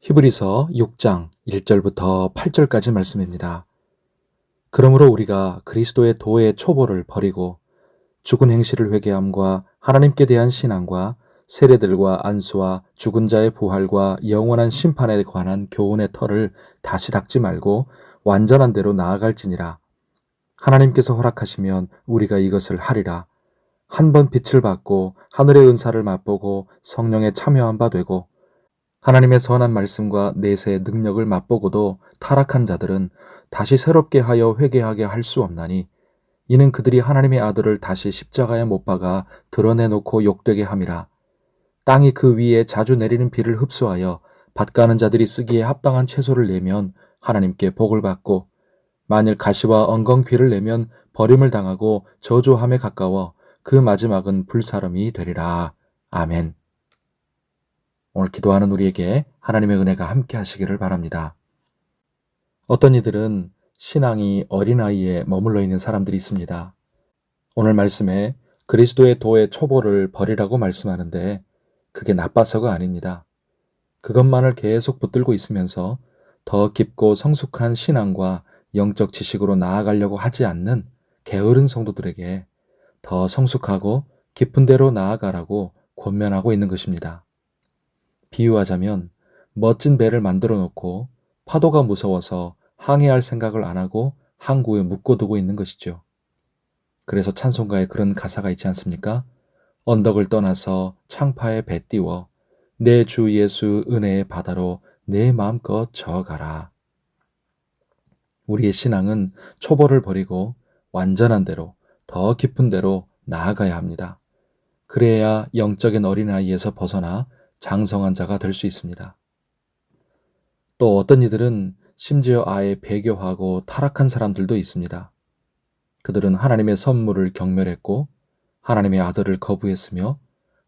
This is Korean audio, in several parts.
히브리서 6장 1절부터 8절까지 말씀입니다. 그러므로 우리가 그리스도의 도의 초보를 버리고 죽은 행실을 회개함과 하나님께 대한 신앙과 세례들과 안수와 죽은 자의 부활과 영원한 심판에 관한 교훈의 털을 다시 닦지 말고 완전한 대로 나아갈지니라. 하나님께서 허락하시면 우리가 이것을 하리라. 한 번 빛을 받고 하늘의 은사를 맛보고 성령에 참여한 바 되고 하나님의 선한 말씀과 내세의 능력을 맛보고도 타락한 자들은 다시 새롭게 하여 회개하게 할 수 없나니 이는 그들이 하나님의 아들을 다시 십자가에 못 박아 드러내놓고 욕되게 함이라. 땅이 그 위에 자주 내리는 비를 흡수하여 밭 가는 자들이 쓰기에 합당한 채소를 내면 하나님께 복을 받고 만일 가시와 엉겅퀴를 내면 버림을 당하고 저주함에 가까워 그 마지막은 불사름이 되리라. 아멘. 오늘 기도하는 우리에게 하나님의 은혜가 함께 하시기를 바랍니다. 어떤 이들은 신앙이 어린아이에 머물러 있는 사람들이 있습니다. 오늘 말씀에 그리스도의 도의 초보를 버리라고 말씀하는데 그게 나빠서가 아닙니다. 그것만을 계속 붙들고 있으면서 더 깊고 성숙한 신앙과 영적 지식으로 나아가려고 하지 않는 게으른 성도들에게 더 성숙하고 깊은 데로 나아가라고 권면하고 있는 것입니다. 비유하자면 멋진 배를 만들어 놓고 파도가 무서워서 항해할 생각을 안 하고 항구에 묶어두고 있는 것이죠. 그래서 찬송가에 그런 가사가 있지 않습니까? 언덕을 떠나서 창파에 배 띄워 내 주 예수 은혜의 바다로 내 마음껏 저어가라. 우리의 신앙은 초보를 버리고 완전한 대로 더 깊은 대로 나아가야 합니다. 그래야 영적인 어린아이에서 벗어나 장성한 자가 될 수 있습니다. 또 어떤 이들은 심지어 아예 배교하고 타락한 사람들도 있습니다. 그들은 하나님의 선물을 경멸했고 하나님의 아들을 거부했으며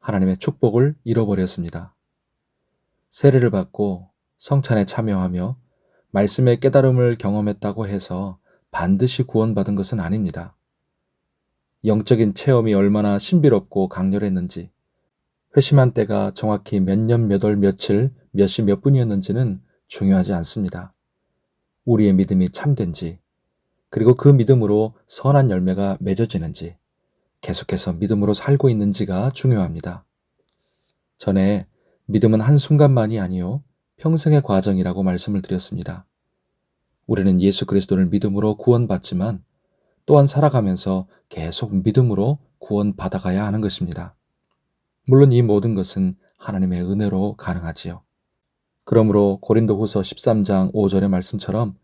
하나님의 축복을 잃어버렸습니다. 세례를 받고 성찬에 참여하며 말씀의 깨달음을 경험했다고 해서 반드시 구원받은 것은 아닙니다. 영적인 체험이 얼마나 신비롭고 강렬했는지, 회심한 때가 정확히 몇 년, 몇 월, 며칠, 몇 시, 몇 분이었는지는 중요하지 않습니다. 우리의 믿음이 참된지, 그리고 그 믿음으로 선한 열매가 맺어지는지, 계속해서 믿음으로 살고 있는지가 중요합니다. 전에 믿음은 한순간만이 아니요, 평생의 과정이라고 말씀을 드렸습니다. 우리는 예수 그리스도를 믿음으로 구원받지만 또한 살아가면서 계속 믿음으로 구원받아가야 하는 것입니다. 물론 이 모든 것은 하나님의 은혜로 가능하지요. 그러므로 고린도후서 13장 5절의 말씀처럼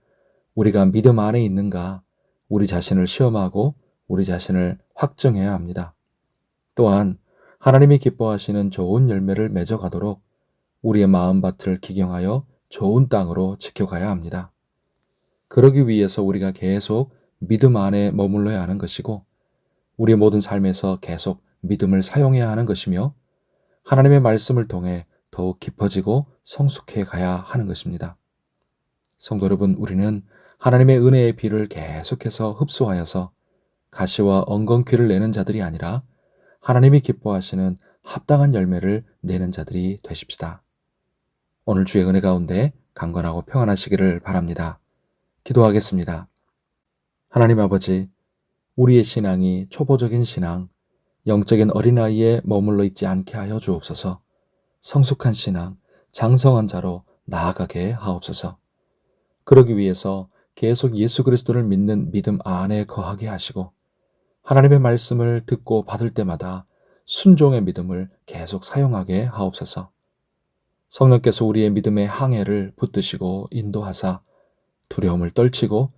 우리가 믿음 안에 있는가 우리 자신을 시험하고 우리 자신을 확정해야 합니다. 또한 하나님이 기뻐하시는 좋은 열매를 맺어가도록 우리의 마음밭을 기경하여 좋은 땅으로 지켜가야 합니다. 그러기 위해서 우리가 계속 믿음 안에 머물러야 하는 것이고 우리 모든 삶에서 계속 믿음을 사용해야 하는 것이며 하나님의 말씀을 통해 더욱 깊어지고 성숙해 가야 하는 것입니다. 성도 여러분, 우리는 하나님의 은혜의 비를 계속해서 흡수하여서 가시와 엉겅퀴를 내는 자들이 아니라 하나님이 기뻐하시는 합당한 열매를 내는 자들이 되십시다. 오늘 주의 은혜 가운데 강건하고 평안하시기를 바랍니다. 기도하겠습니다. 하나님 아버지, 우리의 신앙이 초보적인 신앙, 영적인 어린아이에 머물러 있지 않게 하여 주옵소서. 성숙한 신앙, 장성한 자로 나아가게 하옵소서. 그러기 위해서 계속 예수 그리스도를 믿는 믿음 안에 거하게 하시고 하나님의 말씀을 듣고 받을 때마다 순종의 믿음을 계속 사용하게 하옵소서. 성령께서 우리의 믿음의 항해를 붙드시고 인도하사 두려움을 떨치고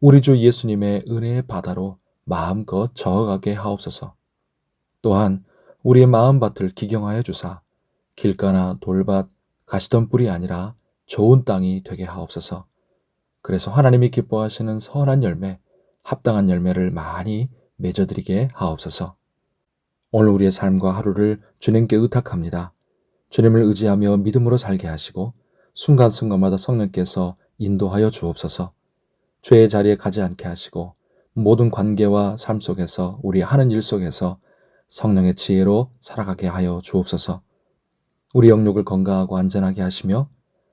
우리 주 예수님의 은혜의 바다로 마음껏 저어가게 하옵소서. 또한 우리의 마음밭을 기경하여 주사 길가나 돌밭, 가시던 뿔이 아니라 좋은 땅이 되게 하옵소서. 그래서 하나님이 기뻐하시는 선한 열매, 합당한 열매를 많이 맺어드리게 하옵소서. 오늘 우리의 삶과 하루를 주님께 의탁합니다. 주님을 의지하며 믿음으로 살게 하시고 순간순간마다 성령께서 인도하여 주옵소서. 죄의 자리에 가지 않게 하시고 모든 관계와 삶 속에서 우리 하는 일 속에서 성령의 지혜로 살아가게 하여 주옵소서. 우리 영육을 건강하고 안전하게 하시며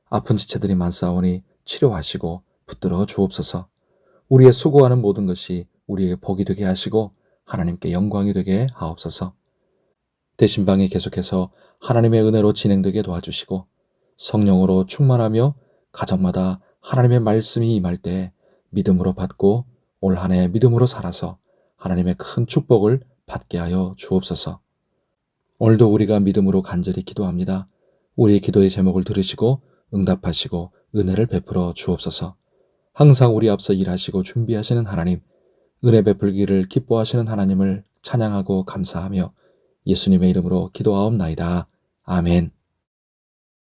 아픈 지체들이 많사오니 치료하시고 붙들어 주옵소서. 우리의 수고하는 모든 것이 우리에게 복이 되게 하시고 하나님께 영광이 되게 하옵소서. 대신방이 계속해서 하나님의 은혜로 진행되게 도와주시고 성령으로 충만하며 가정마다 하나님의 말씀이 임할 때 믿음으로 받고 올 한해 믿음으로 살아서 하나님의 큰 축복을 받게 하여 주옵소서. 오늘도 우리가 믿음으로 간절히 기도합니다. 우리의 기도의 제목을 들으시고 응답하시고 은혜를 베풀어 주옵소서. 항상 우리 앞서 일하시고 준비하시는 하나님, 은혜 베풀기를 기뻐하시는 하나님을 찬양하고 감사하며 예수님의 이름으로 기도하옵나이다. 아멘.